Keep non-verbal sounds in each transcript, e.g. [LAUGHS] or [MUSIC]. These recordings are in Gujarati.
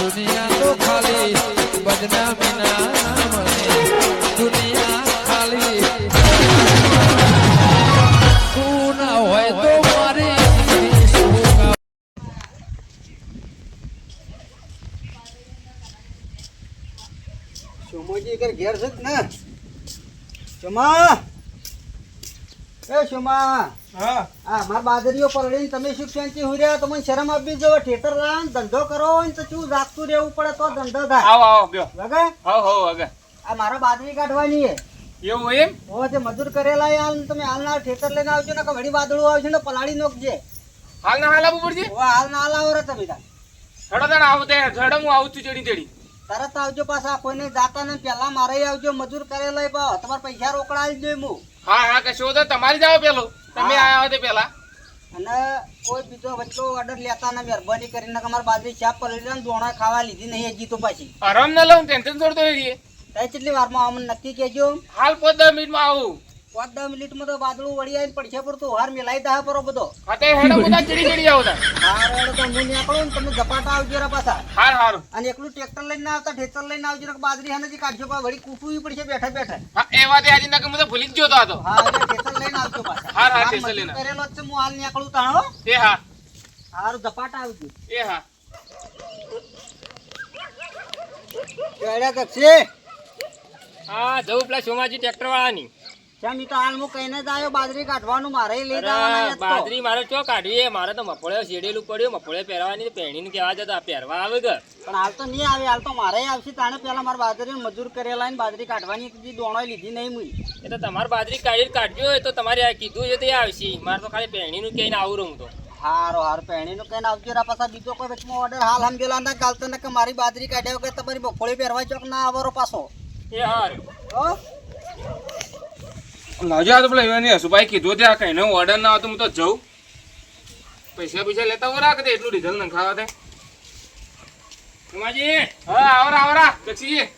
દુનિયા તો ખાલી બદનામી હોય તો મારી? સોમોજી ઘેર છે ને સોમા એ શુમા? હા. આ માર બાદરીઓ પલળીને તમે શું શાંતિ હોઈ રહ્યા તમને શરમ આપી જો ઠેતર રાન ધંધો કરો ને તો શું જાગતું રહેવું પડે? તો ધંધો થાય. આવો આવો બ્યો લગે હો હો આગળ આ મારો બાદરી કાઢવાની છે. એવું એમ? ઓ જે મજૂર કરેલા હાલ તમે હાલના ઠેતર લઈને આવજો ને કે વળી વાદળું આવશે ને પલાળી નોખજે. હાલ ના હાલ આવું પડશે? ઓ હાલ ના હાલ આવો રે તમે તાર. ઝડો તને આવું તે ઝડો હું આવું છું ચડી ચડી તરત આવજો પાછા કોઈને જાતા ને પેલા મારે આવજો મજૂર કરેલા તમારે પૈસા રોકડા આવી જોઈએ હું. હા હા કશો તો તમારી જાવ પેલો. તમે આવ્યા આયા પેલા. અને કોઈ બીજો વચ્ચો ઓર્ડર લેતા ના મહેરબાની કરીને અમારે બાજરી ચાપ પલળી ને દોણા ખાવા લીધી નહીં હજી તો પાછી. આરામ ના લઉં ટેન્શન છોડતો રહીએ. તાઈ કેટલી વારમાં અમને નક્કી કહેજો. હાલ પાંચ દસ મિનિટમાં આવું. પાંચ દસ મિનિટમાં તો વાદળું વળી આવીને પડશે પર તો હાર મિલાઈ દા પરો બધો. અતે હેડો બધા ચડી ચડી આવો તા હાર હેડો તો હું નીકળું ને તમે ઝપાટા આવજો રા પાછા. હાર હાર. અને એકલું ટ્રેક્ટર લઈને ના આવતા ઠેતર લઈને આવજો બાજરી હાનેથી કાઢજો પા વળી કૂટવું પડશે બેઠા બેઠા. હા એ વાત આજે ના મને ભૂલી જ તો આ તો. હા એટલે લઈને આવજો પાછા. હાર, હાર, માર લઈને. કરેલો છે હું હાલ નીકળું તાણો. એ હા. હારું ઝપાટા આવજો. એ હા. કેડ્યા કક્ષે હા જવું પેલા સોમાજી ટ્રેક્ટર વાળાની તો હાલ હું કહીને જ આવ્યો બાજરી કાઢવાનું મારે લઈ જવાના. બાજરી મારે ચો કાઢવી? મારે તો મફળે શેડેલું પડ્યું મફળે પહેરવાની પહેણીને કહેવા જતા પહેરવા આવે કે પણ હાલ તો નહીં આવે હાલ તો મારે આવશે તાણે પહેલા મારે બાજરી મજૂર કરેલા ને બાજરી કાઢવાની દોણો લીધી નહીં મુઈ. એ તો તમારે બાજરી કાઢી કાઢજો હોય તો તમારે આ કીધું છે તે આવશે. મારે તો ખાલી પહેણીનું કહીને આવું રહું તો. હારો હાર પહેણી નું કઈ આવજો રા પાછા બીજો કોઈ વચમાં ઓર્ડર હાલ સમજેલા ના ચાલતો ને કે મારી બાજરી કાઢ્યા વગર તમારી મફોળી પહેરવા ચોક ના આવરો પાછો. એ હાર. હો? લાવજો આ તો પેલા એવાની હસુભાઈ કીધું ત્યાં કઈ નો ઓર્ડર ના હતો હું તો જઉં. પૈસા પૈસા લેતા હોય રાખ દે એટલું ડીઝલ નખાવા દે. સોમાજી હા આવરા આવરા દક્ષીજી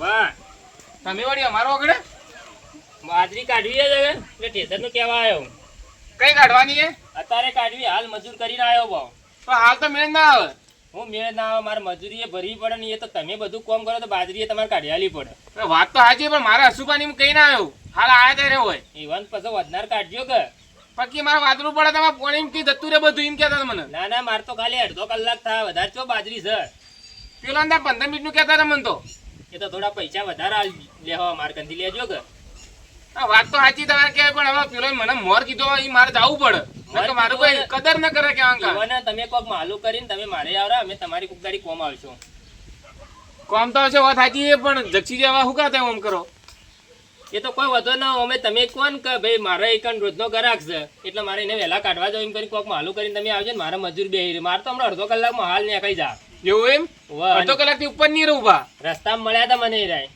વાહ. તમે વળી અમારો આગળ બાજરી કાઢવી છે હવે એટલે ઠેસરનું કહેવા આવ્યો કઈ કાઢવાની છે? અત્યારે કાઢવી હાલ મજૂર કરીને આવ્યો ભાવ તો હાલ તો મેળ ના આવે. હું મેળ ના આવે મારે મજૂરી એ ભરવી પડે ને એ તો તમે બધું કોમ કરો તો બાજરી એ તમારે કાઢી પડે. વાત તો હાજી પણ મારે હસુભાઈ હું કઈ ના આવ્યો હાલ આયા રે હોય. ઈવન પછી વધનાર કાઢજો કે. પકી મારે વાદળું પડે તમારે કોણ એમ કી જતું રે બધું એમ કહેતા મને. ના ના મારે તો ખાલી અડધો કલાક થાય વધારે છો બાજરી છે. પેલો અંદર પંદર મિનિટનું કહેતા હતા મને તો. એ તો થોડા પૈસા વધારે લેવા માર કંધી લેજો કે. વાત તો સાચી તમારે કે પણ હવે પેલો મને મોર કીધો એ મારે જવું પડે. તો મારું કોઈ કદર ન કરે કે અંકા તમે કોક માલું કરીને તમે મારે આવરા અમે તમારી કોક ગાડી કોમ આવશો. કોમ તો હશે વાત સાચી પણ જક્ષી જેવા હુકા કાતે ઓમ કરો? એ તો કોઈ વધો ના અમે તમે કોણ કે ભાઈ મારે એક રોજનો ગરાક છે. એટલે મારે એને વહેલા કાઢવા જાવ એમ કરી કોક માલું કરીને તમે આવજો ને મારા મજૂર બે મારે તો હમણાં અડધો કલાકમાં હાલ નીકળી જા. એવું એમ? અડધો કલાકથી ઉપર નહીં રહું રસ્તામાં મળ્યા હતા મને રાય.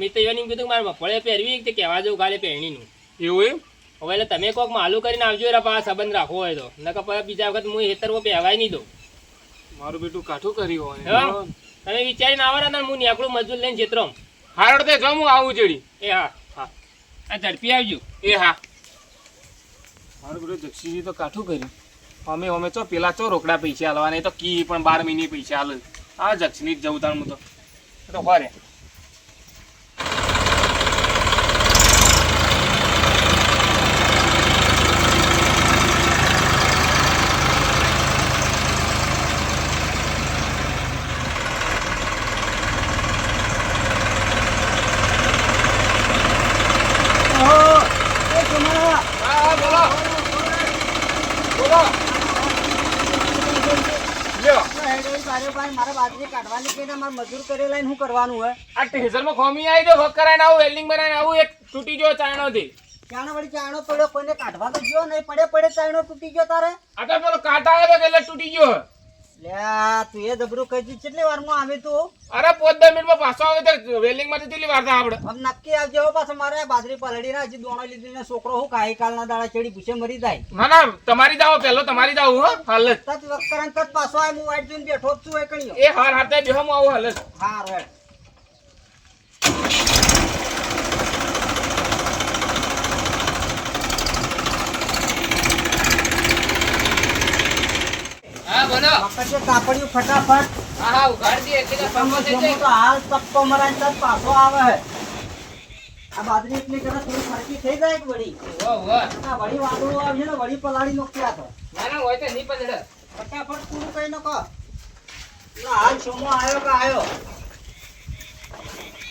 મેં તો એવું કીધું મારે મફળે પહેરવી તે કહેવા જવું કાલે પહેણીનું. એવું એમ? હવે એટલે તમે કોક માલું કરીને આવજો રા પા સંબંધ રાખવો હોય તો. નકર બીજા વખત હું હેતરમાં પહેવાય નહીં દઉં. મારું બેટું કાઠું કર્યું હોય. તમે વિચારીને આવો ને હું નીકળું મજૂર લઈને જેતરો હારડ તે જો હું આવું ચડી. એ હા. આ ઝડપી આવજો. એ હા. મારું બધું જક્ષીજી તો કાઠું કર્યું. અમે અમે ચો પેલા ચો રોકડા પૈસા આલવાના, એ તો કી પણ બાર મહિને પૈસા આલે. આ જક્ષની જ જવું તાણ તો. તો હોરે ઓહો! એ સોમા! હા બોલો બોલો લ્યો હેડે તારે ભાઈ મારે બાજરી કાઢવાની કહીને મારે મજૂર કરેલા ને શું કરવાનું હોય આ ટેઝરમાં ખોમી આવી દો વક આવું વેલ્ડિંગ બનાવીને આવું એક તૂટી ગયો ચાયણોથી. ચાણો વળી ચાણો પડ્યો? કોઈને કાઢવા તો ગયો નહીં પડે પડે ચાણો તૂટી ગયો તારે. આ તો પેલો કાંટા આવ્યો એટલે તૂટી ગયો. તું એ જબરું કહી કેટલી વારમાં આવે તું? અરે પોત દસ મિનિટમાં પાછો આવે તો વેલિંગમાંથી કેટલી વાર થાય આપણે આમ નક્કી આવજે પાછો મારે બાજરી પલડી ના હજી દોણો લીધી ને છોકરો હું કાઈ કાલના દાડા ચડી પૂછે મરી જાય. ના ના તમારી જાઓ પેલો તમારી જાઓ હો હાલ. તત વખતરન તત પાછો આય હું વાઈટ જોઈને બેઠો છું એ કણીયો એ હાર હાર બેહો હું આવું હાલ હા હાર હેડ હા બોલો પકડજે કાપડિયું ફટાફટ. હા હા દે એટલે તો થઈ જેમ તો હાલ ચપ્પો મરાઈને તરત પાછો આવે. હે આ બાજરી એટલી કરે થોડી ફરકી થઈ જાય કે વળી. વો વો આ વળી વાદળો આવશે ને વળી પલાળી નોખ્યા તો ના ના હોય તો નહીં પલડે ફટાફટ પૂરું કઈ નકો ના હાલ સોમો આવ્યો કે આવ્યો?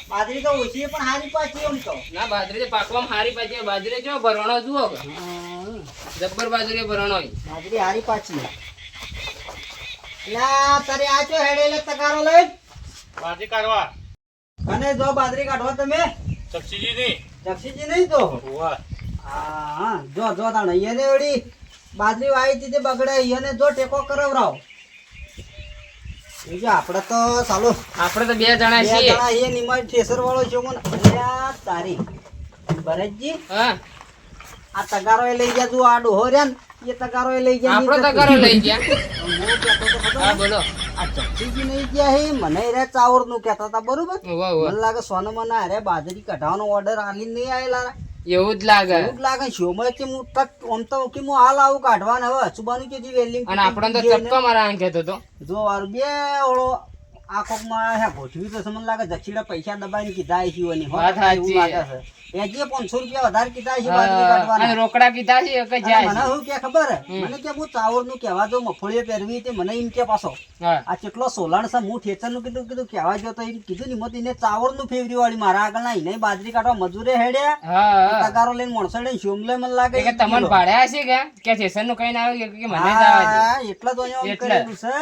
બાજરી તો ઓછી પણ હારી પાછી એમ તો. ના બાજરી તો પાકવામાં હારી પાછી બાજરી જો ભરણો જુઓ. જબ્બર બાજરી ભરણો. બાજરી હારી પાછી લા તારે આ ચો હેડે એટલે તગારો લઈ. બાજી કાઢવા. અને જો બાજરી કાઢવા તમે? જક્ષીજી ની જક્ષીજી નહીં તો? હોવા. હા જો જો તાણ એને વળી. બાજરી વાવી હતી તે બગડે એને જો ટેકો કરાવરાવ. આપણે તો ચાલો. આપણે તો બે જણા છીએ. જણા એ નિમાઈ ઠેસર વાળો છે મને અલ્યા તારી. ભરતજી હા. આ તગારો લઈ ગયા આ ડોહો રહ્યા ને. એ તગારો લઈ ગયા આપણો તો ઘરો લઈ ગયા. હું બોલો. આ નહીં ગયા હે મને રે ચાવરનું કહેતા હતા બરોબર? મને લાગે સોન ના અરે બાજરી કઢાવાનો ઓર્ડર આલી નહીં આયેલા એવું જ લાગે. એવું જ લાગે શોમાં કે હું તક આમ તો કે હું હાલ આવું કાઢવાને હવે અચુબાનું કે જે વેલ્ડિંગ અને આપણે તો ચપકો મારા આંખે તો. જો વાર બે ઓળો આ કોકમાં હે ગોઠવી તો મને લાગે જક્ષીડા પૈસા દબાઈને કીધા છે એની વાત સાચી. છે. એ જે 500 રૂપિયા વધારે કીધા છે કાઢવાના. રોકડા કીધા છે કે જાય મને શું કે ખબર? મને કે હું ચાવરનું કહેવા જો મફળીએ પહેરવી તે મને એમ કે પાછો. આ કેટલો સોલાણ છે હું ઠેચરનું કીધું કીધું કહેવા જો તો એમ કીધું ની મત એને ચાવરનું ફેવરી વાળી મારા આગળ ના એને બાજરી કાઢવા મજૂરે હેડ્યા. હા હા. તગારો લઈને માણસો લઈને શોમલે મને લાગે કે તમને ભાડ્યા છે કે? કે ઠેચરનું કઈ ના આવ્યું કે મને જ આવે હા, એટલે તો અહીંયા કરેલું છે.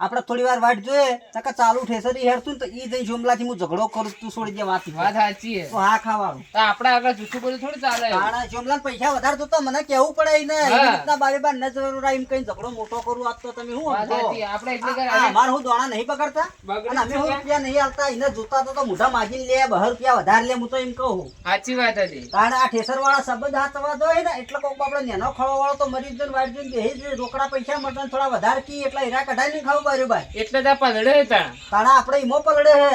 આપણે થોડી વાર વાટ જોઈએ નકર ચાલુ ઠેસરી હેરતું ને તો ઈ જઈ જોમલાથી હું ઝઘડો કરું તું છોડી દે વાત. વાત સાચી છે. તો હા ખાવાનું. તો આપણે આગળ જૂઠું બોલું થોડી ચાલે. તાણા શોમલાને પૈસા વધારે તો મને કેવું પડે ને. એવી રીતના બારે બાર નજર એમ કઈ ઝઘડો મોટો કરું આજ તો તમે શું વાત સાચી આપણે એટલે કે કરે હું દોણા નહીં પકડતા અને અમે હું રૂપિયા નહીં આલતા એને જોતા તો તો મોઢા માગી લે બહાર રૂપિયા વધારે લે હું તો એમ કહું. સાચી વાત હતી કારણ આ ઠેસર વાળા શબ્દ હાથવા દો ને એટલે કોક આપણે નેનો ખાવા વાળો તો મરી જ વાટ જોઈને બેહી રોકડા પૈસા મટન થોડા વધારે કી એટલે હીરા કઢાઈને ખાવું બારું ભાઈ એટલે તો પલડે હતા તાણા. આપણે ઈમો પલડે હે.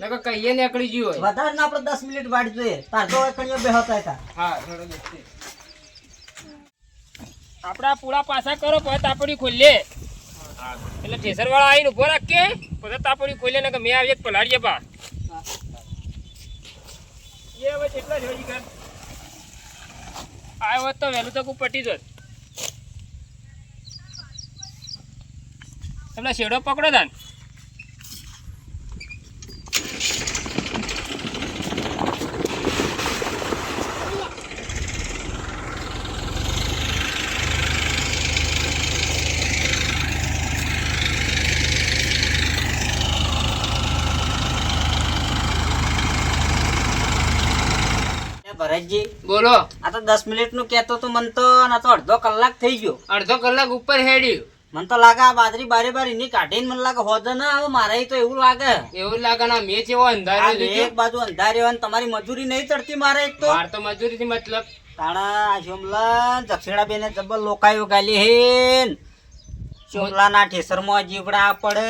નકર કહીએ અકડી ગયું હોય. વધારે ને આપણે દસ મિનિટ વાટ જોઈએ. તાર તો એકણીઓ બે હતા હા થોડો બેસી. આપડા પૂળા પાછા કરો પછી તાપડી ખોલીએ. એટલે ઠેસર વાળા આવીને ઊભો રાખીએ પછી તાપડી ખોલીએ ને મેં આવીએ પલાડીએ બા એ હવે કેટલા હજી ઘર? આવ્યો હોત તો વહેલું તક પટી જોત. તમને શેડો પકડો તાન. ભરતજી બોલો. આ તો દસ મિનિટનું કેતો તો મન તો તો અડધો કલાક થઈ ગયો. અડધો કલાક ઉપર હેડ્યું. મને તો લાગે આ બાજરી બારે બાર એની કાઢીને મને લાગે હોદ ના આવે મારે તો એવું લાગે. એવું લાગે ના મેં જેવો અંધારો એક બાજુ અંધારી હોય ને તમારી મજૂરી નહીં ચડતી મારે એક તો. મારે તો મજૂરી મતલબ. તાણા શોમલા દક્ષિણા બેને જબ્બર લોકાયો ગાલી હેન. ઠેસરમાં જીવડા પડે.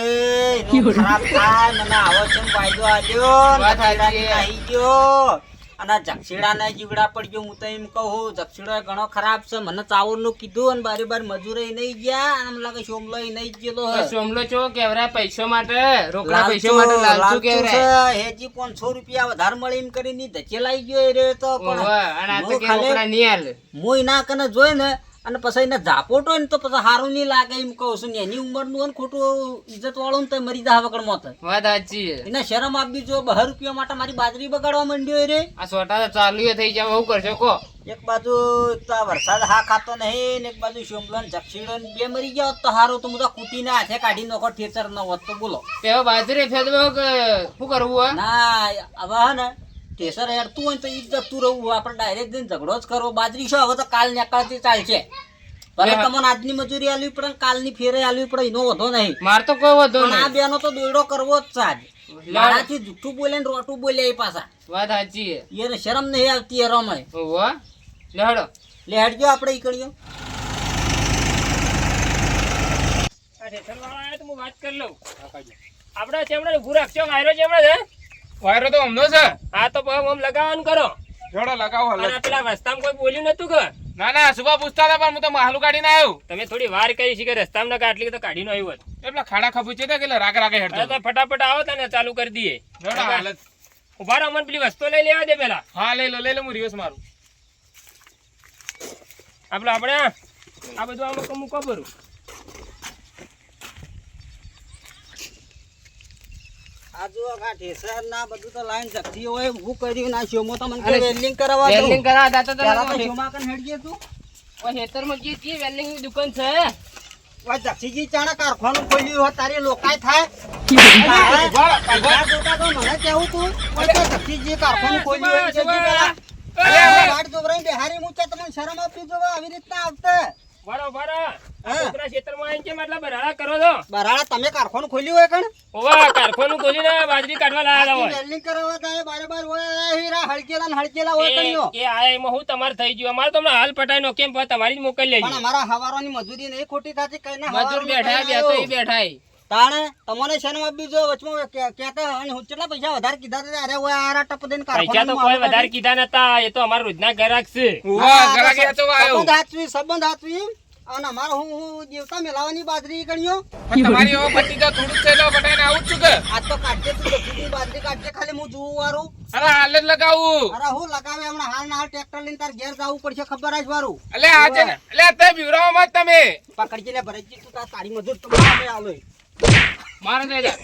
ખરાબ થાય મને આવો છે ફાયદો આવ્યો નાહી ગયો. અને જક્ષીડાના જીવડા પડ્યો હું તો એમ કહું જક્ષીડો ઘણો ખરાબ છે. મને ચાવરનું કીધું અને બારે બાર મજૂરે નહીં ગયા અને લાગે સોમલો નહીં ગયેલો સોમલો ચો કેવરા પૈસો માટે? રોકડા પૈસા માટે લાલચુ કેવરા. હેજી 500 રૂપિયા વધારે મળે એમ કરીને ધકેલાઈ ગયો એ રે તો. પણ અને આ તો કે રોકડા નહીં હું એના કને જોઈ ને અને પછી એને ઝાપોટો ને તો પછી સારું નહીં લાગે એમ કહું છું એની ઉંમરનું ખોટું ઇજ્જત વાળું તો મરી જા વગર મોત. વાત સાચી એને શરમ આપી જો બહાર રૂપિયા માટે મારી બાજરી બગાડવા માંડ્યો રે. આ સોટા તો ચાલુ થઈ જાય શું કરશો કો એક બાજુ તો વરસાદ હા ખાતો નહીં ને એક બાજુ શોમલો ને જક્ષીડો ને બે મરી ગયા તો હારો તો હું કૂટીને હાથે કાઢી નાખો ઠેચર ન હોત તો બોલો. તેવો બાજરી ફેદવો શું કરવું ના હવે ને ઠેસર હેડતું હોય તો ઈ જતું રહેવું. આપણે ડાયરેક્ટ જઈને ઝઘડો જ કરવો. બાજરી છો હવે તો કાલ નીકળતી ચાલશે. ભલે. તમને આજની મજૂરી આલવી પડે કાલની ફેરે આલવી પડે એનો વધો નહીં. માર તો કોઈ વધો નહીં આ બેનો તો દોડો કરવો જ સાજ મારાથી જૂઠું બોલે ને રોટું બોલે એ પાછા. વાત સાચી છે. એને શરમ નહીં આવતી એ રમે ઓહો લેહડો લે હેડજો આપણે ઈકણીઓ આ ઠેસર વાળા આયા તો હું વાત કરી લઉં. આપડા ચેમડા ગુરાક રાખજો વાયરો ચેમડા છે? વાયરો તો અમનો છે. હા તો પછી આમ લગાવવાનું કરો. જોડો લગાવો અને પેલા રસ્તામાં કોઈ બોલ્યું નતું કે? ના ના સુભા પૂછતા હતા પણ હું તો માહલું કાઢીને આવ્યો. તમે થોડી વાર કરી છે કે રસ્તામાં ના આટલી તો કાઢીને આવ્યો હતો. એટલે ખાડા ખાબુચે તો એટલે રાગ રાગે હેડતો તો ફટાફટ આવો તને ચાલુ કરી દઈએ. જોડો હાલત. ઊભા રહો મને પેલી વસ્તુ લઈ લેવા દે પેલા. હા લઈ લો લઈ લો હું રિવર્સ મારું. આપણે આપણે આ બધું આમ મૂકો ભરું આ જુઓ આ ઠેસર ના બધું તો લાઈન જતી હોય હું કર્યું ના શોમાં તો મને કે વેલ્ડિંગ કરાવવા દઉં. વેલ્ડિંગ કરાવવા જાતા હતા પહેલા તો ને શોમાં કન હેડજે તું ઓય ખેતરમાં જે જે વેલ્ડિંગની દુકાન છે. જક્ષીજી ચાણા કારખાનું ખોલ્યું હોય તારી લોકાય થાય. [LAUGHS] મને કેવું તું? તો કારખાનું ખોલ્યું હોય બેહારી મૂચા તમને શરમ આપી જોવે આવી રીતના આવતે. બરો બરો છોકરા ખેતરમાં આવીને કેમ આટલા બરાડા કરો છો? બરાડા તમે કારખાનું ખોલ્યું હોય કણ? ઓવા કારખાનું ખોલીને બાજરી કાઢવા લાયા હોય. વેલ્ડિંગ કરાવવા જાય બારે બાર હોય હીરા હળકેલા ને હળકેલા હોય કણ્યો એ આ એમાં હું તમાર થઈ ગયું. અમારે તમને હાલ પટાઈ નો કેમ તમારી જ મોકલી પણ લેજો અમારા હવારોની મજૂરી નહીં ખોટી થતી કઈ ના મજૂર બેઠા બેઠા ઈ. તાણે તમને શેનો આપી જો વચમાં કે- કહેતા અને હું કેટલા પૈસા વધારે કીધા હતા? અરે ઓય આરા ટપ દઈને પૈસા તો કોઈ વધારે કીધા નતા એ તો અમાર રોજના ગ્રાહક છે ઊભા ગરાગી તો આયો સંબંધ હાચવી સંબંધ હાચવી અને અમારે હું હું દેવતા મેલાવાની બાજરી ગણ્યો. પણ તમારી ઓ પતિ તો થોડું છે પટાઈને આવું છું કે? આ તો કાઢજે તું દક્ષિણની બાજરી કાઢજે ખાલી હું જોઉં વારું. અરે હાલ જ લગાવું. અરે હું લગાવે હમણાં હાલ ના હાલ ટ્રેક્ટર લઈને તાર ઘેર જવું પડશે ખબર જ વારું. એટલે આજે એટલે તે બીવરાવો મત તમે. પકડજે લે ભરતજી તું તાર મજૂર તો મારે આલો મારે તો જા.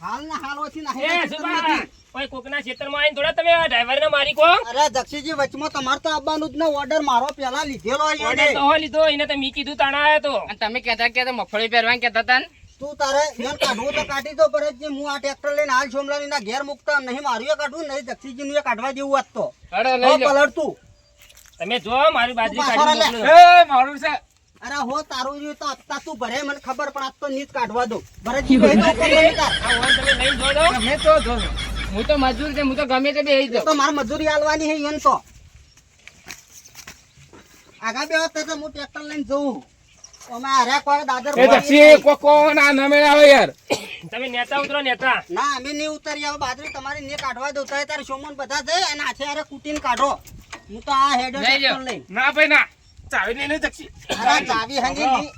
હાલ ના હાલ ઓછી ના એ સુભા કોઈ કોકના ખેતરમાં આવીને થોડા તમે ડ્રાઈવર ને મારી કો અરે દક્ષિણજી વચમાં તમારે તો આવવાનું જ ને ઓર્ડર મારો પેલા લીધેલો ઓર્ડર તો લીધો એને તો મી કીધું તાણા આયો તો. અને તમે કહેતા કહેતા મગફળી પહેરવાનું કહેતા હતા તું તારે કાઢવું તો કાઢી દો ભરતજી હું આ ટ્રેક્ટર લઈને હાલ સોમલાની ના ઘેર મૂકતા નહીં મારું એ કાઢવું નહીં દક્ષીજી નું એ કાઢવા જેવું વાત તો. અરે લઈ લો તમે જો મારી બાજરી કાઢી મોકલો. એ મારું છે. અરે હો તારું રહ્યું તો અત્યાર તું ભરે મને ખબર પણ આજ તો નીચ કાઢવા દો ભરતજી કહી દો તમે જો તમે તો જો. હું તો મજૂર છે હું તો ગમે તે બેહી તો મારે મજૂરી આલવાની હે ઈયોને તો. આગા બે વખતે તો હું ટ્રેક્ટર લઈને જઉં અમે હાર્યા કોઈ દાદર એ દક્ષી કોકો ના ન મેળ આવે યાર. તમે નેતા ઉતરો નેતા. ના અમે નહીં ઉતરી આવે બાજરી તમારી ને કાઢવા દઉં. તારે સોમન બધા જાય અને હાથે અરે કુટીને કાઢો. હું તો આ હેડો ના ભાઈ ના. ચાવી લઈને દક્ષી અરે ચાવી હંગી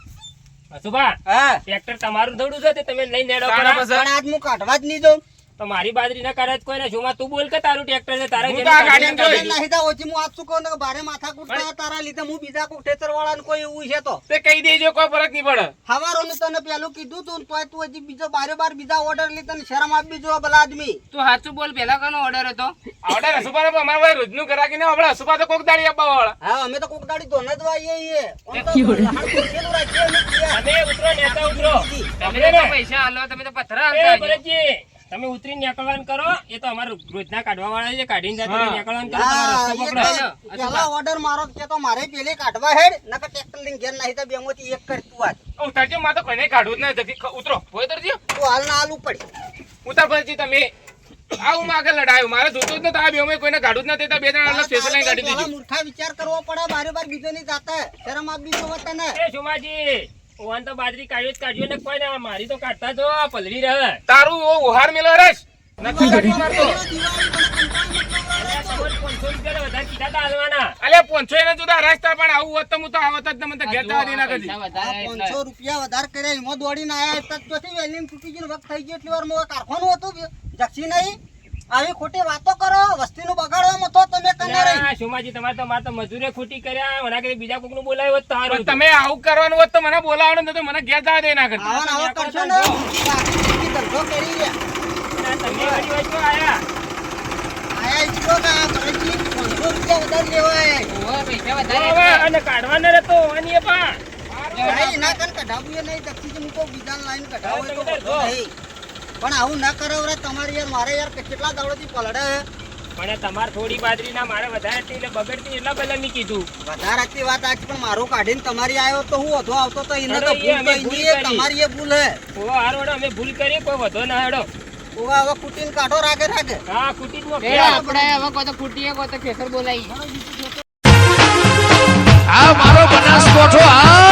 સુભા હા. ટ્રેક્ટર તમારું થોડું છે તે તમે લઈને નેડો પણ આજ હું કાઢવા જ નહીં દઉં. તો મારી બાજરી ના કરે જ કોઈ ને જોમાં તું બોલ કે તારું ટ્રેક્ટર છે તારા હું તો આ. ઓછી હું આજ શું કહું કે ભારે માથા કૂટતા તારા લીધે હું બીજા કોઈ ઠેતર ને કોઈ એવું છે તો? તે કહી દેજો કોઈ ફરક નહીં પડે. હવારોનું તને પેલું કીધું તું તોય તું હજી બીજો બારે બાર બીજા ઓર્ડર લીધા ને શરમ આપી જો ભલા આદમી. તું સાચું બોલ પેલા કોનો ઓર્ડર હતો? ઓર્ડર રસુપા ને અમારે ભાઈ રોજનું ગરાકી ને હમણાં રસુપા તો કોક દાડી આપવા વાળા. હા અમે તો કોક દાડી ધોને જ વાઈએ તો અમે ઉતરો નેતા ઉતરો. તમે તો પૈસા આલો તમે તો પથરા આલતા તમે ઉતરી નીકળવાનું કરો એ તો અમારું રોજના કાઢવા વાળા છે કાઢીને જાય તમે નીકળવાનું કરો તમારો રસ્તો પકડો. તો ઓર્ડર મારો કે તો મારે પેલે કાઢવા હેડ નકર ટ્રેક્ટર લઈને ઘેર નહીં તો બેમાંથી એક કર તું આજ. ઉતરજો માં તો કોઈને કાઢવું જ નહીં ઉતરો. હોય ઉતરજો. તું હાલ ના હાલ ઉપડ ઉતર પછી તમે આવું માગે આગળ લડાયું. મારે જોતું જ નથી આ બેમાં કોઈને કાઢું જ નથી તો બે જણા અલગ સ્ટેશન લઈને કાઢી પેલા દીધું. મૂર્ખા વિચાર કરવો પડે બારે બાર બીજો ની જાતા. શરમ આપી જો વતન એ સોમાજી ઓવાન તો બાજરી કાઢ્યો જ કાઢ્યો ને કોઈ ના મારી તો કાઢતા જો આ પલળી રહે. તારું ઓ ઉહાર મેલો રસ નથી કાઢી મારતો અલ્યા, તમારે 500 રૂપિયા વધારે કીધા તા હાલવાના. અલ્યા પોંચો એને જુદા રસ્તા પણ આવું હોત તો હું તો આવત જ મને તો ના કદી. પાંચસો રૂપિયા વધારે કર્યા એમાં દોડીને આયા તો વેલ્યુ તૂટી ગયું વખત થઈ ગયો એટલી વાર કારખાનું હતું જક્ષી નહીં? આવી ખોટી વાતો કરો વસ્તી નું બગાડવામાં તો તમે સોમાજી તમારે તો મારે તો મજૂરે ખોટી કર્યા. મને કઈ બીજા કોકનું બોલાવ્યો હોત તો તમે આવું કરવાનું હોત તો મને બોલાવવાનું નથી, મને ઘેર જવા દે ના કરતા. આવા ને કરશો ને. તો આખી જિંદગી ધંધો કરી રહ્યા. તમે વળી વચમાં આયા. આયા ઈચ્છો કે આ ભરતજી પાંચસો રૂપિયા વધારે લેવાય ઓવે, પૈસા વધારે અને કાઢવાના રહેતો હોવાની પણ. નહીં, ના કઢાવું નહીં. કહું લાઈન કઢાવો તો નહીં. પણ આવું ના કરો રે તમારે યાર મારે યાર કેટલા દાડોથી પલડે હે. પણ તમારે થોડી બાજરી ના મારે વધારે હતી એટલે બગડતી એટલા પહેલા મેં કીધું. વધારાની વાત આજ પણ મારું કાઢીને તમારી આવ્યો તો હું વધુ આવતો તો એને તો ભૂલ તમારી એ ભૂલ હે. ઓ હાર વડો અમે ભૂલ કરી કોઈ વધો ના હેડો. ઓવા હવે કુટીન કાઢો રાખે રાખે હા કુટીન એ આપણે હવે કો તો કુટીએ કો તો ખેતર બોલાઈ આ મારો બનાસકોઠો આ